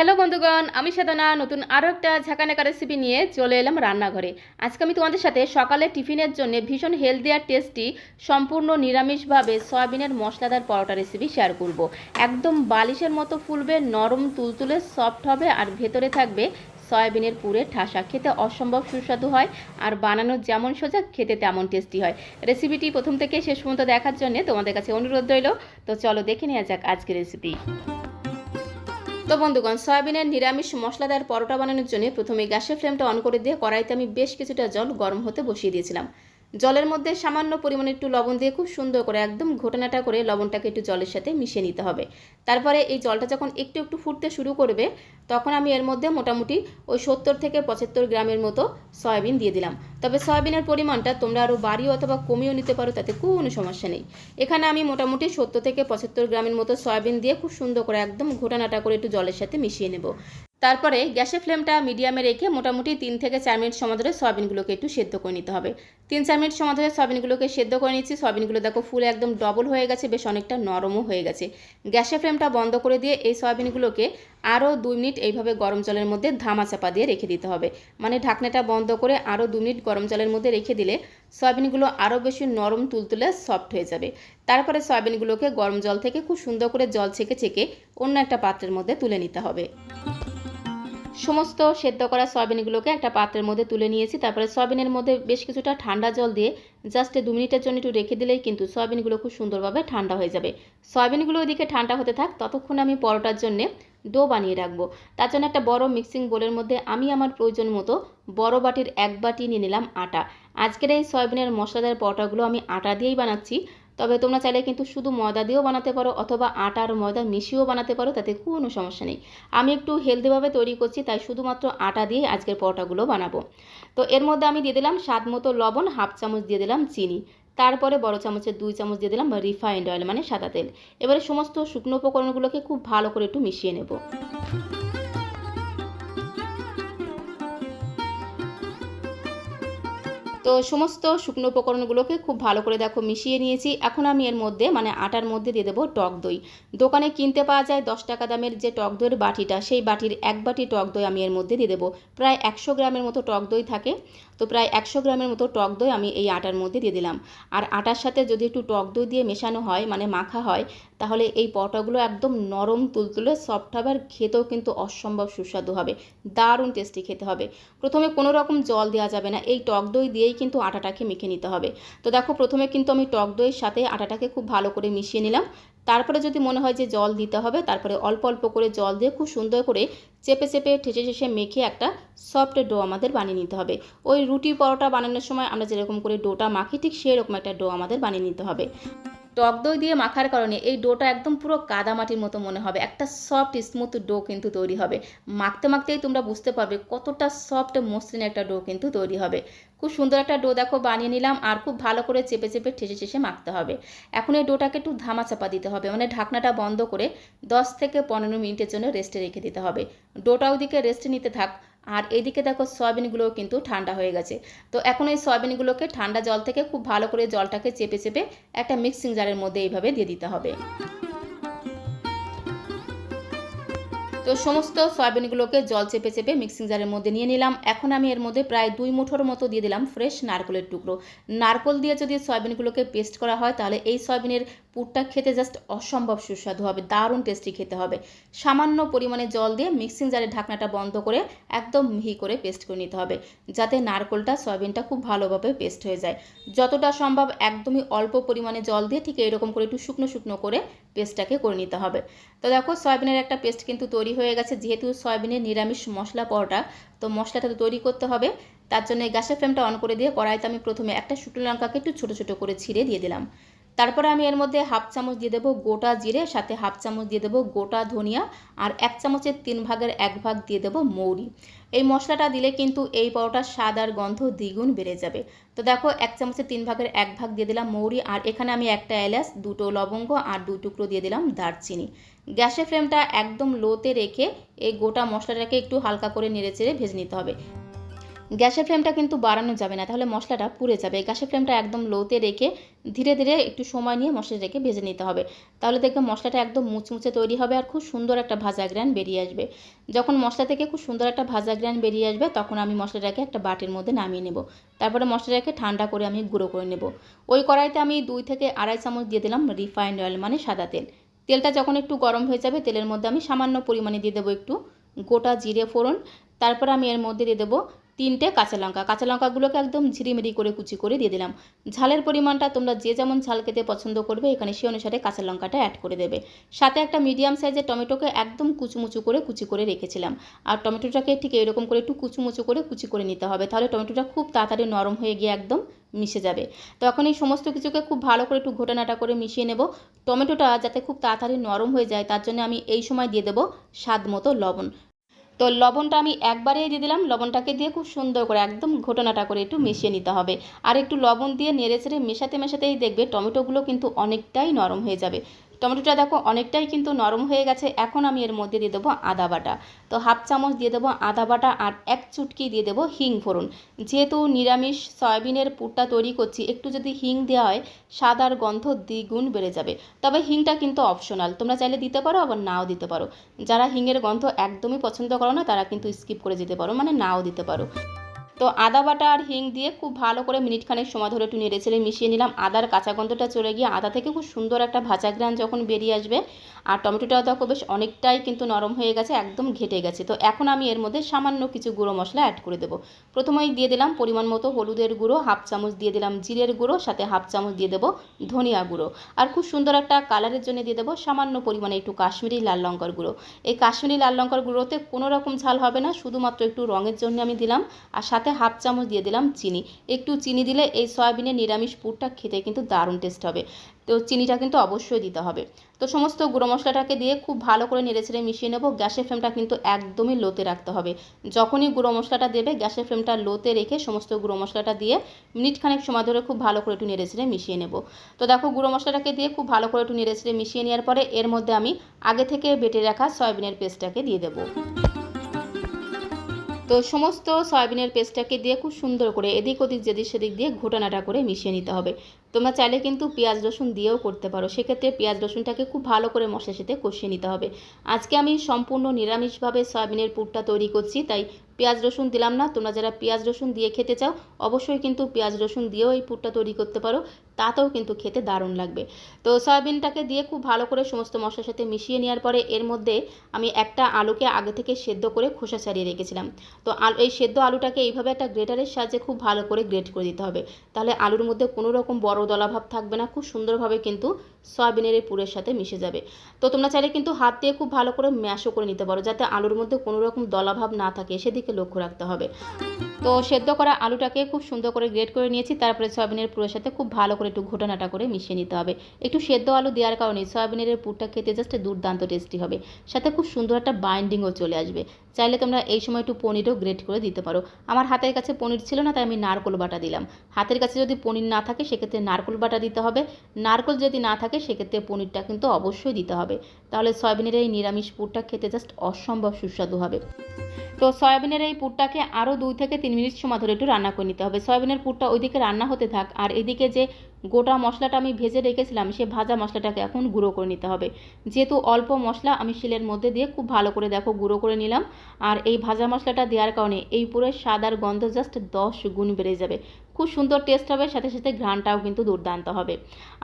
Hello বন্ধুগণ, আমি সাধনা, নতুন আরও একটা ঝাঁকানাকা রেসিপি নিয়ে চলে এলাম রান্নাঘরে। আজকে আমি তোমাদের সাথে সকালে টিফিনের জন্য ভীষণ হেলদি আর টেস্টি সম্পূর্ণ নিরামিষভাবে সয়াবিনের মশলাদার পরোটা রেসিপি শেয়ার করব। একদম বালিশের মতো ফুলবে, নরম তুলতুলে সফট হবে আর ভেতরে থাকবে সয়াবিনের পুরে ঠাসা। খেতে অসম্ভব সুস্বাদু হয় আর বানানো যেমন সোজা, খেতে তেমন টেস্টি হয়। রেসিপিটি প্রথম থেকে শেষ পর্যন্ত দেখার জন্য তোমাদের কাছে অনুরোধ রইল। তো চলো দেখে নেওয়া যাক আজকের রেসিপি তো বন্ধুগণ, সয়াবিনের নিরামিষ মশলাদার পরোটা বানানোর জন্য প্রথমে গ্যাসের ফ্লেমটা অন করে দিয়ে কড়াইতে আমি বেশ কিছুটা জল গরম হতে বসিয়ে দিয়েছিলাম। জলের মধ্যে সামান্য পরিমাণে একটু লবণ দিয়ে খুব সুন্দর করে একদম ঘটনাটা করে লবণটাকে একটু জলের সাথে মিশিয়ে নিতে হবে। তারপরে এই জলটা যখন একটু একটু ফুটতে শুরু করবে, তখন আমি এর মধ্যে মোটামুটি ওই সত্তর থেকে পঁচাত্তর গ্রামের মতো সয়াবিন দিয়ে দিলাম। তবে সয়াবিনের পরিমাণটা তোমরা আরও বাড়িও অথবা কমিয়েও নিতে পারো, তাতে কোনো সমস্যা নেই। এখানে আমি মোটামুটি সত্তর থেকে পঁচাত্তর গ্রামের মতো সয়াবিন দিয়ে খুব সুন্দর করে একদম ঘোটানাটা করে একটু জলের সাথে মিশিয়ে নেব। তারপরে গ্যাসের ফ্লেমটা মিডিয়ামে রেখে মোটামুটি তিন থেকে চার মিনিট সময় ধরে সয়াবিনগুলোকে একটু সেদ্ধ করে নিতে হবে। তিন চার মিনিট সময় ধরে সয়াবিনগুলোকে সেদ্ধ করে নিচ্ছি। সয়াবিনগুলো দেখো ফুল একদম ডবল হয়ে গেছে, বেশ অনেকটা নরমও হয়ে গেছে। গ্যাসের ফ্লেমটা বন্ধ করে দিয়ে এই সয়াবিনগুলোকে আরও দুই মিনিট এইভাবে গরম জলের মধ্যে ধামা চাপা দিয়ে রেখে দিতে হবে। মানে ঢাকনাটা বন্ধ করে আরও দু মিনিট গরম জলের মধ্যে রেখে দিলে সয়াবিনগুলো আরও বেশি নরম তুলতুলে সফট হয়ে যাবে। তারপরে সয়াবিনগুলোকে গরম জল থেকে খুব সুন্দর করে জল ছেঁকে ছেঁকে অন্য একটা পাত্রের মধ্যে তুলে নিতে হবে। সমস্ত সেদ্ধ করা সয়াবিনগুলোকে একটা পাত্রের মধ্যে তুলে নিয়েছি। তারপরে সয়াবিনের মধ্যে বেশ কিছুটা ঠান্ডা জল দিয়ে জাস্ট দু মিনিটের জন্য একটু রেখে দিলেই কিন্তু সয়াবিনগুলো খুব সুন্দরভাবে ঠান্ডা হয়ে যাবে। সয়াবিনগুলো ওইদিকে ঠান্ডা হতে থাক, ততক্ষণ আমি পরোটার জন্যে ডো বানিয়ে রাখব। তার জন্য একটা বড় মিক্সিং বোলের মধ্যে আমি আমার প্রয়োজন মতো বড় বাটির এক বাটি নিয়ে নিলাম আটা। আজকের এই সয়াবিনের মশলাদার পরোটাগুলো আমি আটা দিয়েই বানাচ্ছি। তবে তোমরা চাইলে কিন্তু শুধু ময়দা দিয়েও বানাতে পারো অথবা আটা আর ময়দা মিশিয়েও বানাতে পারো, তাতে কোনো সমস্যা নেই। আমি একটু হেলদিভাবে তৈরি করছি, তাই শুধুমাত্র আটা দিয়ে আজকের পরোটাগুলো বানাবো। তো এর মধ্যে আমি দিয়ে দিলাম স্বাদ মতো লবণ, হাফ চামচ দিয়ে দিলাম চিনি। তারপরে বড় চামচের দুই চামচ দিয়ে দিলাম রিফাইন্ড অয়েল মানে সাদা তেল। এবারে সমস্ত শুকনো উপকরণগুলোকে খুব ভালো করে একটু মিশিয়ে নেব। তো সমস্ত শুকনো উপকরণগুলোকে খুব ভালো করে দেখো মিশিয়ে নিয়েছি। এখন আমি এর মধ্যে মানে আটার মধ্যে দিয়ে দেবো টক দই। দোকানে কিনতে পাওয়া যায় দশ টাকা দামের যে টক দইয়ের বাটিটা, সেই বাটির এক বাটি টক দই আমি এর মধ্যে দিয়ে দেবো। প্রায় একশো গ্রামের মতো টক দই থাকে। তো প্রায় একশো গ্রামের মতো টক দই আমি এই আটার মধ্যে দিয়ে দিলাম। আর আটার সাথে যদি একটু টক দই দিয়ে মেশানো হয় মানে মাখা হয়, তাহলে এই পরোটাগুলো একদম নরম, তুলতুলে সফট হবে আর খেতেও কিন্তু অসম্ভব সুস্বাদু হবে। দারুণ টেস্টি খেতে হবে। প্রথমে কোনো রকম জল দেওয়া যাবে না। এই টক দই দিয়েই কিন্তু আটাটাকে মেখে নিতে হবে। তো দেখো, প্রথমে কিন্তু আমি টক দইয়ের সাথে আটাটাকে খুব ভালো করে মিশিয়ে নিলাম। তারপরে যদি মনে হয় যে জল দিতে হবে, তারপরে অল্প অল্প করে জল দিয়ে খুব সুন্দর করে চেপে চেপে, ঠেসে ঠেসে মেখে একটা সফট ডো আমাদের বানিয়ে নিতে হবে। ওই রুটি পরোটা বানানোর সময় আমরা যেরকম করে ডোটা মাখি, ঠিক সেরকম একটা ডো আমাদের বানিয়ে নিতে হবে। টক দই দিয়ে মাখার কারণে এই ডোটা একদম পুরো কাদামাটির মতো মনে হবে। একটা সফট স্মুথ ডো কিন্তু তৈরি হবে। মাখতে মাখতেই তোমরা বুঝতে পারবে কতটা সফট মসৃণ একটা ডো কিন্তু তৈরি হবে। খুব সুন্দর একটা ডো দেখো, বানিয়ে নিলাম আর খুব ভালো করে চেপে চেপে, ঠেসে ঠেসে মাখতে হবে। এখন এই ডোটাকে একটু ধামা চাপা দিতে হবে মানে ঢাকনাটা বন্ধ করে দশ থেকে পনেরো মিনিটের জন্য রেস্টে রেখে দিতে হবে। ডোটা ওদিকে রেস্টে নিতে থাক আর এদিকে দেখো সয়াবিনগুলোও কিন্তু ঠান্ডা হয়ে গেছে। তো এখন এই সয়াবিনগুলোকে ঠান্ডা জল থেকে খুব ভালো করে জলটাকে চেপে চেপে একটা মিক্সিং জারের মধ্যে এইভাবে দিয়ে দিতে হবে। তো সমস্ত সয়াবিনগুলোকে জল চেপে চেপে মিক্সিং জারের মধ্যে নিয়ে নিলাম। এখন আমি এর মধ্যে প্রায় দুই মুঠোর মতো দিয়ে দিলাম ফ্রেশ নারকলের টুকরো। নারকল দিয়ে যদি সয়াবিনগুলোকে পেস্ট করা হয়, তাহলে এই সয়াবিনের পুরটা খেতে জাস্ট অসম্ভব সুস্বাদু হবে, দারুণ টেস্টি খেতে হবে। সামান্য পরিমাণে জল দিয়ে মিক্সিং জারের ঢাকনাটা বন্ধ করে একদম মিহি করে পেস্ট করে নিতে হবে, যাতে নারকলটা, সয়াবিনটা খুব ভালোভাবে পেস্ট হয়ে যায়। যতটা সম্ভব একদমই অল্প পরিমাণে জল দিয়ে ঠিক এরকম করে একটু শুকনো শুকনো করে পেস্টটাকে করে নিতে হবে। তো দেখো, সয়াবিনের একটা পেস্ট কিন্তু তৈরি হয়ে গেছে, যেহেতু সয়াবিনের নিরামিষ মশলা পরোটা তো মশলাটা তো তৈরি করতে হবে। তার জন্য গ্যাসের ফ্লেমটা অন করে দিয়ে কড়াইতে আমি প্রথমে একটা শুকনো লঙ্কাকে একটু ছোটো ছোটো করে ছিঁড়ে দিয়ে দিলাম। তারপরে আমি এর মধ্যে হাফ চামচ দিয়ে দেবো গোটা জিরে, সাথে হাফ চামচ দিয়ে দেবো গোটা ধনিয়া আর এক চামচের তিন ভাগের এক ভাগ দিয়ে দেবো মৌরি। এই মশলাটা দিলে কিন্তু এই পরোটার স্বাদ আর গন্ধ দ্বিগুণ বেড়ে যাবে। তো দেখো, এক চামচের তিন ভাগের এক ভাগ দিয়ে দিলাম মৌরি আর এখানে আমি একটা এলাচ, দুটো লবঙ্গ আর দু টুকরো দিয়ে দিলাম দারচিনি। গ্যাসের ফ্লেমটা একদম লোতে রেখে এই গোটা মশলাটাকে একটু হালকা করে নেড়ে চেড়ে ভেজে নিতে হবে। গ্যাসের ফ্লেমটা কিন্তু বাড়ানো যাবে না, তাহলে মশলাটা পুড়ে যাবে। গ্যাসের ফ্লেমটা একদম লোতে রেখে ধীরে ধীরে একটু সময় নিয়ে মশলাটাকে ভেজে নিতে হবে। তাহলে দেখবে মশলাটা একদম মুচমুচে তৈরি হবে আর খুব সুন্দর একটা ভাজা গ্রান বেরিয়ে আসবে। যখন মশলা থেকে খুব সুন্দর একটা ভাজা গ্রান বেরিয়ে আসবে, তখন আমি মশলাটাকে একটা বাটির মধ্যে নামিয়ে নেব। তারপরে মশলাটাকে ঠান্ডা করে আমি গুঁড়ো করে নেব। ওই কড়াইতে আমি দুই থেকে আড়াই চামচ দিয়ে দিলাম রিফাইন্ড অয়েল মানে সাদা তেল। তেলটা যখন একটু গরম হয়ে যাবে, তেলের মধ্যে আমি সামান্য পরিমাণে দিয়ে দেবো একটু গোটা জিরে ফোড়ন। তারপর আমি এর মধ্যে দিয়ে দেবো তিনটে কাঁচা লঙ্কা। কাঁচা লঙ্কাগুলোকে একদম ঝিরিমিরি করে কুচি করে দিয়ে দিলাম। ঝালের পরিমাণটা তোমরা যে যেমন ঝাল খেতে পছন্দ করবে, এখানে সেই অনুসারে কাঁচা লঙ্কাটা অ্যাড করে দেবে। সাথে একটা মিডিয়াম সাইজের টমেটোকে একদম কুচুমুচু করে কুচি করে রেখেছিলাম। আর টমেটোটাকে ঠিক এরকম করে একটু কুচুমুচু করে কুচি করে নিতে হবে। তাহলে টমেটোটা খুব তাড়াতাড়ি নরম হয়ে গিয়ে একদম মিশে যাবে। তো এখন এই সমস্ত কিছুকে খুব ভালো করে একটু ঘোটানাটা করে মিশিয়ে নেব। টমেটোটা যাতে খুব তাড়াতাড়ি নরম হয়ে যায়, তার জন্য আমি এই সময় দিয়ে দেবো স্বাদ মতো লবণ। তো লবণটা আমি একবারেই দিয়ে দিলাম। লবণটাকে দিয়ে খুব সুন্দর করে একদম ঘটনাটা করে একটু মিশিয়ে নিতে হবে। আর একটু লবণ দিয়ে নেড়ে চেড়ে মেশাতে মেশাতেই দেখবে টমেটোগুলো কিন্তু অনেকটাই নরম হয়ে যাবে। টমেটোটা দেখো অনেকটাই কিন্তু নরম হয়ে গেছে, এখন আমি এর মধ্যে দিয়ে দেবো আদা বাটা। তো হাফ চামচ দিয়ে দেবো আদা বাটা আর এক চুটকি দিয়ে দেবো হিং ফোড়ন। যেহেতু নিরামিষ সয়াবিনের পুরটা তৈরি করছি, একটু যদি হিং দেওয়া হয়, স্বাদ আর গন্ধ দ্বিগুণ বেড়ে যাবে। তবে হিংটা কিন্তু অপশনাল তোমরা চাইলে দিতে পারো, আবার নাও দিতে পারো। যারা হিঙের গন্ধ একদমই পছন্দ করো না, তারা কিন্তু স্কিপ করে যেতে পারো মানে নাও দিতে পারো। তো আদা বাটা আর হিং দিয়ে খুব ভালো করে মিনিট খানেক সময় ধরে একটু নেড়ে ছেড়ে মিশিয়ে নিলাম। আদার কাঁচা গন্ধটা চলে গিয়ে আদা থেকে খুব সুন্দর একটা ভাজা গ্রান যখন বেরিয়ে আসবে, আর টমেটোটাও দেখো বেশ অনেকটাই কিন্তু নরম হয়ে গেছে, একদম ঘেটে গেছে। তো এখন আমি এর মধ্যে সামান্য কিছু গুঁড়ো মশলা অ্যাড করে দেবো। প্রথমেই দিয়ে দিলাম পরিমাণ মতো হলুদের গুঁড়ো, হাফ চামচ দিয়ে দিলাম জিরের গুঁড়ো, সাথে হাফ চামচ দিয়ে দেবো ধনিয়া গুঁড়ো। আর খুব সুন্দর একটা কালারের জন্য দিয়ে দেবো সামান্য পরিমাণে একটু কাশ্মীরি লাল লঙ্কার গুঁড়ো। এই কাশ্মীরি লাল লঙ্কার গুঁড়োতে কোনো রকম ঝাল হবে না, শুধুমাত্র একটু রঙের জন্য আমি দিলাম। আর সাথে হাফ চামচ দিয়ে দিলাম চিনি। একটু চিনি দিলে এই সয়াবিনের নিরামিষ পুরটা খেতে কিন্তু দারুণ টেস্ট হবে। তো চিনিটা কিন্তু অবশ্যই দিতে হবে। তো সমস্ত গুঁড়ো মশলাটাকে দিয়ে খুব ভালো করে নেড়ে ছেড়ে মিশিয়ে নেব। গ্যাসের ফ্লেমটা কিন্তু একদমই লোতে রাখতে হবে। যখনই গুঁড়ো মশলাটা দেবে, গ্যাসের ফ্লেমটা লোতে রেখে সমস্ত গুঁড়ো মশলাটা দিয়ে মিনিট খানেক সময় ধরে খুব ভালো করে একটু নেড়ে ছেড়ে মিশিয়ে নেব। তো দেখো গুঁড়ো মশলাটাকে দিয়ে খুব ভালো করে একটু নেড়ে ছেড়ে মিশিয়ে নেওয়ার পরে এর মধ্যে আমি আগে থেকে বেটে রাখা সয়াবিনের পেস্টটাকে দিয়ে দেবো। তো সমস্ত সয়াবিনের পেস্টটাকে দিয়ে খুব সুন্দর করে এদিক ওদিক, যেদিক সেদিক দিয়ে ঘোটানাটা করে মিশিয়ে নিতে হবে। তোমরা চাইলে কিন্তু পেঁয়াজ রসুন দিয়েও করতে পারো। সেক্ষেত্রে পেঁয়াজ রসুনটাকে খুব ভালো করে মশলার সাথে কষিয়ে নিতে হবে। আজকে আমি সম্পূর্ণ নিরামিষভাবে সয়াবিনের পুরটা তৈরি করছি, তাই পেঁয়াজ রসুন দিলাম না। তোমরা যারা পেঁয়াজ রসুন দিয়ে খেতে চাও, অবশ্যই কিন্তু পেঁয়াজ রসুন দিয়েও এই পুরটা তৈরি করতে পারো। তাতেও কিন্তু খেতে দারুণ লাগবে। তো সয়াবিনটাকে দিয়ে খুব ভালো করে সমস্ত মশলার সাথে মিশিয়ে নেওয়ার পরে এর মধ্যে আমি একটা আলুকে আগে থেকে সেদ্ধ করে খোসা ছাড়িয়ে রেখেছিলাম। তো এই সেদ্ধ আলুটাকে এইভাবে একটা গ্রেটারের সাহায্যে খুব ভালো করে গ্রেট করে দিতে হবে। তাহলে আলুর মধ্যে কোনো রকম বড় দলাভাব থাকবে না। খুব সুন্দরভাবে কিন্তু সয়াবিনের এই পুরের সাথে মিশে যাবে। তো তোমরা চাইলে কিন্তু হাত দিয়ে খুব ভালো করে ম্যাশও করে নিতে পারো, যাতে আলুর মধ্যে কোনো রকম দলাভাব না থাকে। সেদিকে লক্ষ্য রাখতে হবে। তো সেদ্ধ করা আলুটাকে খুব সুন্দর করে গ্রেট করে নিয়েছি। তারপরে সয়াবিনের পুরের সাথে খুব ভালো করে একটু ঘোটানাটা করে মিশিয়ে নিতে হবে। একটু সেদ্ধ আলু দেওয়ার কারণে সয়াবিনের পুরটা খেতে জাস্ট দুর্দান্ত টেস্টি হবে। সাথে খুব সুন্দর একটা বাইন্ডিংও চলে আসবে। চাইলে তোমরা এই সময় একটু পনিরও গ্রেট করে দিতে পারো। আমার হাতের কাছে পনির ছিল না, তাই আমি নারকোল বাটা দিলাম। হাতের কাছে যদি পনির না থাকে, সেক্ষেত্রে নারকোল বাটা দিতে হবে। নারকোল যদি না থাকে, সেক্ষেত্রে পনিরটা কিন্তু অবশ্যই দিতে হবে। তাহলে সয়াবিনের এই নিরামিষ পুরটা খেতে জাস্ট অসম্ভব সুস্বাদু হবে। তো সয়াবিনের এই পুরটাকে আরও দুই থেকে তিন মিনিট সময় ধরে একটু রান্না করে নিতে হবে। সয়াবিনের পুরটা ওইদিকে রান্না হতে থাক, আর এদিকে যে গোটা মশলাটা আমি ভেজে রেখেছিলাম, সে ভাজা মশলাটাকে এখন গুঁড়ো করে নিতে হবে। যেহেতু অল্প মশলা, আমি শিলের মধ্যে দিয়ে খুব ভালো করে দেখো গুঁড়ো করে নিলাম। আর এই ভাজা মশলাটা দেওয়ার কারণে এই পুরো সাদার গন্ধ জাস্ট দশ গুণ বেড়ে যাবে। খুব সুন্দর টেস্ট হবে, সাথে সাথে ঘ্রাণটাও কিন্তু দুর্দান্ত হবে।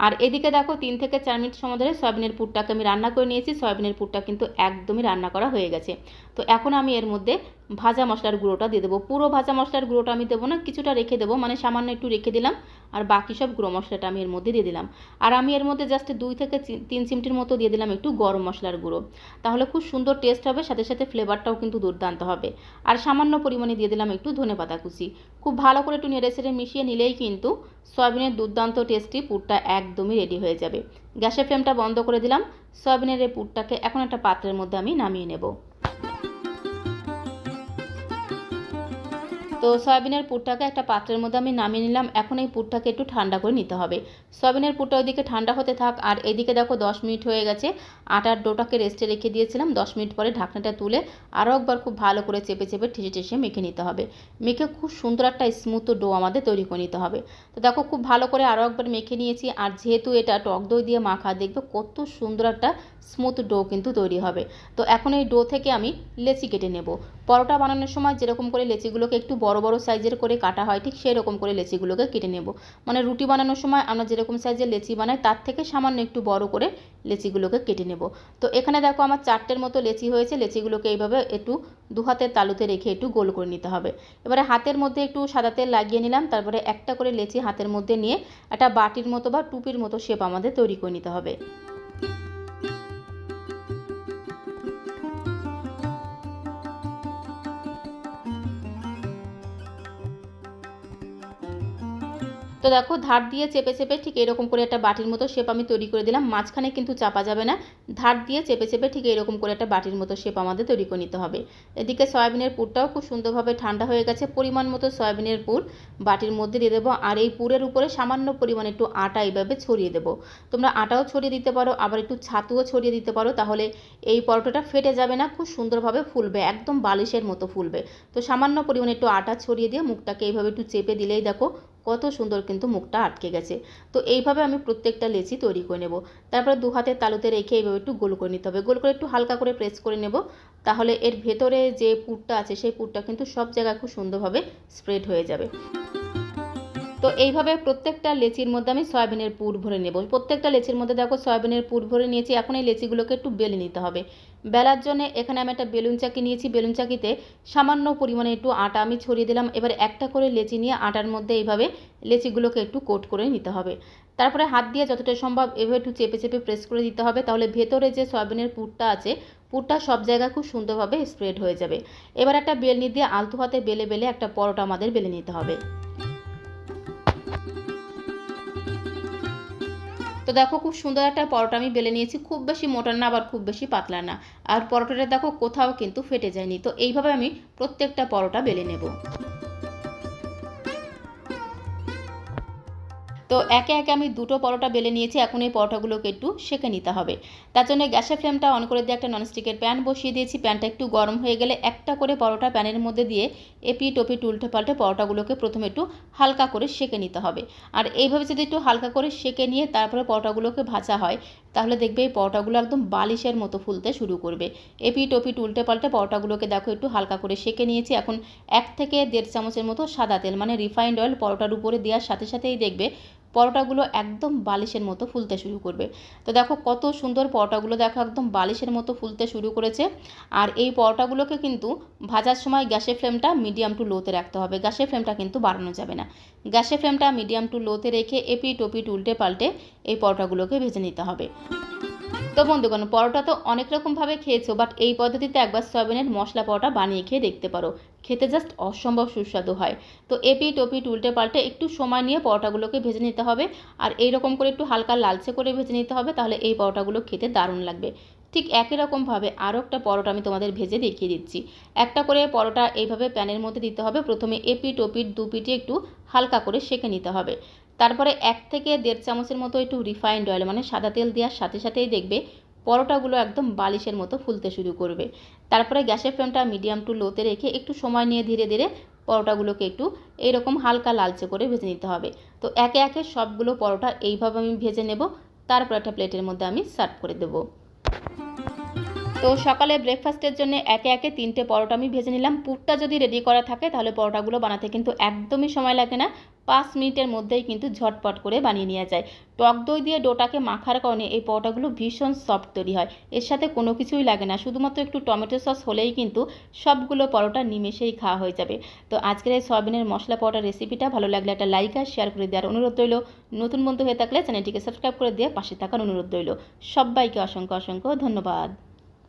আর এদিকে দেখো, তিন থেকে চার মিনিট সময় ধরে সয়াবিনের পুরটাকে আমি রান্না করে নিয়েছি, সয়াবিনের পুরটা কিন্তু একদমই রান্না করা হয়ে গেছে। তো এখন আমি এর মধ্যে ভাজা মশলার গুঁড়োটা দিয়ে দেবো। পুরো ভাজা মশলার গুঁড়োটা আমি দেবো না, কিছুটা রেখে দেবো মানে সামান্য একটু রেখে দিলাম, আর বাকি সব গুঁড়ো মশলাটা আমি এর মধ্যে দিয়ে দিলাম। আর আমি এর মধ্যে জাস্ট দুই থেকে তিন চিমটির মতো দিয়ে দিলাম একটু গরম মশলার গুঁড়ো। তাহলে খুব সুন্দর টেস্ট হবে, সাথে সাথে ফ্লেভারটাও কিন্তু দুর্দান্ত হবে। আর সামান্য পরিমাণে দিয়ে দিলাম একটু ধনে পাতা কুচি। খুব ভালো করে একটু নেড়ে ছেড়ে মিশিয়ে নিলেই কিন্তু সয়াবিনের দুর্দান্ত টেস্টি পুরটা একদমই রেডি হয়ে যাবে। গ্যাসের ফ্লেমটা বন্ধ করে দিলাম। সয়াবিনের এই পুরটাকে এখন একটা পাত্রের মধ্যে আমি নামিয়ে নেব। তো সয়াবিনের পুরটাকে একটা পাত্রের মধ্যে আমি নামিয়ে নিলাম। এখন এই পুরটাকে একটু ঠান্ডা করে নিতে হবে। সয়াবিনের পুরটা ওইদিকে ঠান্ডা হতে থাক। আর এদিকে দেখো দশ মিনিট হয়ে গেছে। আটার ডোটাকে রেস্টে রেখে দিয়েছিলাম। দশ মিনিট পরে ঢাকনাটা তুলে আরও একবার খুব ভালো করে চেপে চেপে ঠেসে ঠেসে মেখে নিতে হবে। মেখে খুব সুন্দর একটা স্মুথ ডো আমাদের তৈরি করে নিতে হবে। তো দেখো খুব ভালো করে আরও একবার মেখে নিয়েছি। আর যেহেতু এটা টক দই দিয়ে মাখা, দেখবে কত সুন্দর একটা স্মুথ ডো কিন্তু তৈরি হবে। তো এখন এই ডো থেকে আমি লেচি কেটে নেব। পরোটা বানানোর সময় যেরকম করে লেচিগুলোকে একটু বড় বড় সাইজের করে কাটা হয়, ঠিক সেই রকম করে লেচিগুলোকে কেটে নেব। মানে রুটি বানানোর সময় আমরা যেরকম সাইজের লেচি বানাই, তার থেকে সামান্য একটু বড় করে লেচিগুলোকে কেটে নেব। তো এখানে দেখো আমার চারটের মতো লেচি হয়েছে। লেচিগুলোকে এইভাবে একটু দু হাতের তালুতে রেখে একটু গোল করে নিতে হবে। এবারে হাতের মধ্যে একটু সাদা তেল লাগিয়ে নিলাম। তারপরে একটা করে লেচি হাতের মধ্যে নিয়ে একটা বাটির মতো বা টুপির মতো শেপ আমাদের তৈরি করে নিতে হবে। তো দেখো, ধার দিয়ে চেপে চেপে ঠিক এরকম করে একটা বাটির মতো শেপ আমি তৈরি করে দিলাম। মাঝখানে কিন্তু চাপা যাবে না। ধার দিয়ে চেপে চেপে ঠিক এরকম করে একটা বাটির মতো শেপ আমাদের তৈরি করে নিতে হবে। এদিকে সয়াবিনের পুরটাও খুব সুন্দরভাবে ঠান্ডা হয়ে গেছে। পরিমাণ মতো সয়াবিনের পুর বাটির মধ্যে দিয়ে দেবো। আর এই পুরের উপরে সামান্য পরিমাণে একটু আটা এইভাবে ছড়িয়ে দেবো। তোমরা আটাও ছড়িয়ে দিতে পারো, আবার একটু ছাতুও ছড়িয়ে দিতে পারো। তাহলে এই পরোটাটা ফেটে যাবে না, খুব সুন্দরভাবে ফুলবে, একদম বালিশের মতো ফুলবে। তো সামান্য পরিমাণে একটু আটা ছড়িয়ে দিয়ে মুখটাকে এইভাবে একটু চেপে দিলেই দেখো কত সুন্দর কিন্তু মুখটা আটকে গেছে। তো এইভাবে আমি প্রত্যেকটা লেচি তৈরি করে নেব। তারপরে দু হাতে তালুতে রেখে এইভাবে একটু গোল করে নিতে হবে। গোল করে একটু হালকা করে প্রেস করে নেব। তাহলে এর ভেতরে যে পুরটা আছে, সেই পুরটা কিন্তু সব জায়গায় খুব সুন্দরভাবে স্প্রেড হয়ে যাবে। তো এইভাবে প্রত্যেকটা লেচির মধ্যে আমি সয়াবিনের পুর ভরে নেব। প্রত্যেকটা লেচির মধ্যে দেখো সয়াবিনের পুর ভরে নিয়েছি, এখন এই লেচিগুলোকে একটু বেলে নিতে হবে। বেলার জন্য এখানে আমি একটা বেলুন চাকি নিয়েছি, বেলুন চাকিতে সামান্য পরিমাণে একটু আটা আমি ছড়িয়ে দিলাম। এবার একটা করে লেচি নিয়ে আটার মধ্যে এইভাবে লেচিগুলোকে একটু কোট করে নিতে হবে। তারপরে হাত দিয়ে যতটা সম্ভব এভাবে একটু চেপে চেপে প্রেস করে দিতে হবে, তাহলে ভেতরে যে সয়াবিনের পুরটা আছে, পুরটা সব জায়গায় খুব সুন্দরভাবে স্প্রেড হয়ে যাবে। এবার একটা বেলনি দিয়ে আলতু হাতে বেলে বেলে একটা পরোটা আমাদের বেলে নিতে হবে। তো দেখো খুব সুন্দর একটা পরোটা আমি বেলে নিয়েছি, খুব বেশি মোটা না, আবার খুব বেশি পাতলা না। আর পরোটাটা দেখো কোথাও কিন্তু ফেটে যায়নি, তো এইভাবে আমি প্রত্যেকটা পরোটা বেলে নেব। তো একে একে আমি দুটো পরোটা বেলে নিয়েছি, এখন এই পরোটাগুলোকে একটু সেঁকে নিতে হবে। তার জন্য গ্যাসের ফ্লেমটা অন করে দিয়ে একটা ননস্টিকের প্যান বসিয়ে দিয়েছি। প্যানটা একটু গরম হয়ে গেলে একটা করে পরোটা প্যানের মধ্যে দিয়ে এপি টপি উল্টে পাল্টে পরোটাগুলোকে প্রথমে একটু হালকা করে সেঁকে নিতে হবে। আর এইভাবে যদি একটু হালকা করে সেঁকে নিয়ে তারপরে পরোটাগুলোকে ভাজা হয়, তাহলে দেখবে এই পরোটাগুলো একদম বালিশের মতো ফুলতে শুরু করবে। এপি টপি উল্টে পাল্টে পরোটাগুলোকে দেখো একটু হালকা করে সেঁকে নিয়েছি। এখন এক থেকে দেড় চামচের মতো সাদা তেল মানে রিফাইন্ড অয়েল পরোটার উপরে দেওয়ার সাথে সাথেই দেখবে পরোটাগুলো একদম বালিশের মতো ফুলতে শুরু করবে। তো দেখো কত সুন্দর পরোটাগুলো দেখো একদম বালিশের মতো ফুলতে শুরু করেছে। আর এই পরোটাগুলোকে কিন্তু ভাজার সময় গ্যাসের ফ্লেমটা মিডিয়াম টু লোতে রাখতে হবে। গ্যাসের ফ্লেমটা কিন্তু বাড়ানো যাবে না। গ্যাসের ফ্লেমটা মিডিয়াম টু লোতে রেখে এপি টপি উল্টে পাল্টে এই পরোটাগুলোকে ভেজে নিতে হবে। তো বন্ধুগণ, পরোটা তো অনেক রকমভাবে খেয়েছো বাট এই পদ্ধতিতে একবার সয়াবিনের মশলা পরোটা বানিয়ে খেয়ে দেখতে পারো। খেতে জাস্ট অসম্ভব সুস্বাদু হয়। তো এপি টপি উল্টে পাল্টে একটু সময় নিয়ে পরোটাগুলোকে ভেজে নিতে হবে। আর এই রকম করে একটু হালকা লালচে করে ভেজে নিতে হবে, তাহলে এই পরোটাগুলো খেতে দারুণ লাগবে। ঠিক একই রকমভাবে আরও একটা পরোটা আমি তোমাদের ভেজে দেখিয়ে দিচ্ছি। একটা করে পরোটা এইভাবে প্যানের মধ্যে দিতে হবে। প্রথমে এপি টপিট দু পিটি একটু হালকা করে সেঁকে নিতে হবে। তারপরে এক থেকে দেড় চামচের মতো একটু রিফাইন্ড অয়েল মানে সাদা তেল দেওয়ার সাথে সাথেই দেখবে পরোটাগুলো একদম বালিশের মতো ফুলতে শুরু করবে। তারপরে গ্যাসের ফ্লেমটা মিডিয়াম টু লোতে রেখে একটু সময় নিয়ে ধীরে ধীরে পরোটাগুলোকে একটু এরকম হালকা লালচে করে ভেজে নিতে হবে। তো একে একে সবগুলো পরোটা এইভাবে আমি ভেজে নেব, তারপর একটা প্লেটের মধ্যে আমি সার্ভ করে দেবো। তো সকালে ব্রেকফাস্টের জন্য একে একে তিনটে পরোটা আমি ভেজে নিলাম। পুরটা যদি রেডি করা থাকে, তাহলে পরোটাগুলো বানাতে কিন্তু একদমই সময় লাগে না। পাঁচ মিনিটের মধ্যেই কিন্তু ঝটপট করে বানিয়ে নেওয়া যায়। টক দই দিয়ে ডোটাকে মাখার কারণে এই পরোটাগুলো ভীষণ সফট তৈরি হয়। এর সাথে কোনো কিছুই লাগে না, শুধুমাত্র একটু টমেটো সস হলেই কিন্তু সবগুলো পরোটা নিমেষেই খাওয়া হয়ে যাবে। তো আজকের এই সয়াবিনের মশলা পরোটার রেসিপিটা ভালো লাগলে একটা লাইক আর শেয়ার করে দেওয়ার অনুরোধ রইল। নতুন বন্ধু হয়ে থাকলে চ্যানেলটিকে সাবস্ক্রাইব করে দিয়ে পাশে থাকার অনুরোধ রইল। সবাইকে অসংখ্য অসংখ্য ধন্যবাদ।